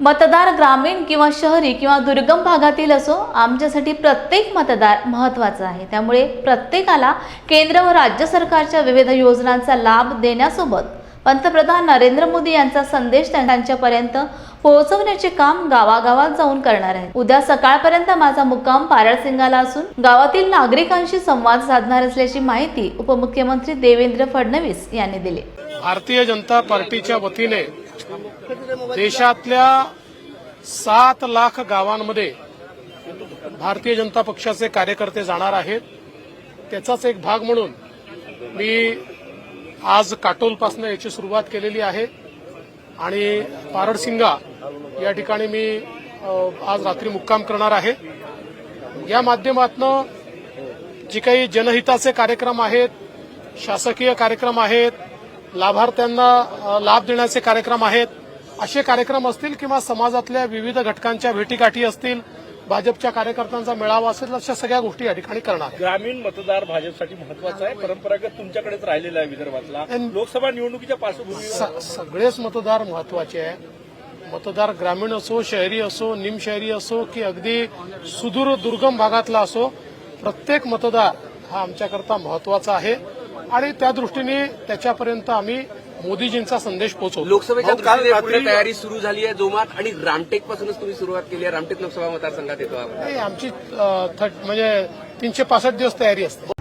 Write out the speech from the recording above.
मतदार ग्रामीण किंवा शहरी किंवा दुर्गम भागातील असो आमच्यासाठी प्रत्येक मतदार महत्त्वाचा आहे. त्यामुळे प्रत्येकाला केंद्र व राज्य सरकारच्या विविध योजनांचा लाभ देण्यासोबत पंतप्रधान नरेंद्र मोदी यांचा संदेश त्यांच्यापर्यंत पोहोचवण्याचे काम गावागावात जाऊन करणार आहे उद्या सकाळपर्यंत माझा मुक्काम पारळसिंगाला असून गावातील नागरिकांशी संवाद साधणार असल्याची माहिती उपमुख्यमंत्री देवेंद्र फडणवीस यांनी दिली. भारतीय जनता पार्टीच्या वतीने देशातल्या सात लाख गावांमध्ये भारतीय जनता पक्षाचे कार्यकर्ते जाणार आहेत. त्याचाच एक भाग म्हणून मी आज काटोलपासून याची सुरुवात केलेली आहे. आणि पारडसिंगा या ठिकाणी मी आज रात्री मुक्काम करणार आहे. या माध्यमातनं जी काही जनहिताचे कार्यक्रम आहेत शासकीय कार्यक्रम आहेत लाभार्थ्यांना लाभ देण्याचे कार्यक्रम आहेत असे कार्यक्रम असतील किंवा समाजातल्या विविध घटकांच्या भेटीगाठी असतील भाजपच्या कार्यकर्त्यांचा मेळावा असेल अशा सगळ्या गोष्टी या ठिकाणी करणार. ग्रामीण मतदार भाजपसाठी महत्त्वाचा आहे. परंपरागत तुमच्याकडेच राहिलेला आहे विदर्भातला. आणि- लोकसभा निवडणुकीच्या पार्श्वभूमीवर सगळेच मतदार महत्त्वाचे आहे. मतदार ग्रामीण असो शहरी असो निमशहरी असो की अगदी सुदूर दुर्गम भागातला असो प्रत्येक मतदार हा आमच्याकरता महत्त्वाचा आहे. आणि त्या दृष्टीने त्याच्यापर्यंत आम्ही मोदीजींचा संदेश पोहोचवतो. लोकसभेच्या काल तयारी सुरू झाली आहे जोमात आणि रामटेक पासूनच तुम्ही सुरुवात केली आहे. रामटेक लोकसभा मतदारसंघात येतो आमची म्हणजे तीनशे पासष्ट दिवस तयारी असते.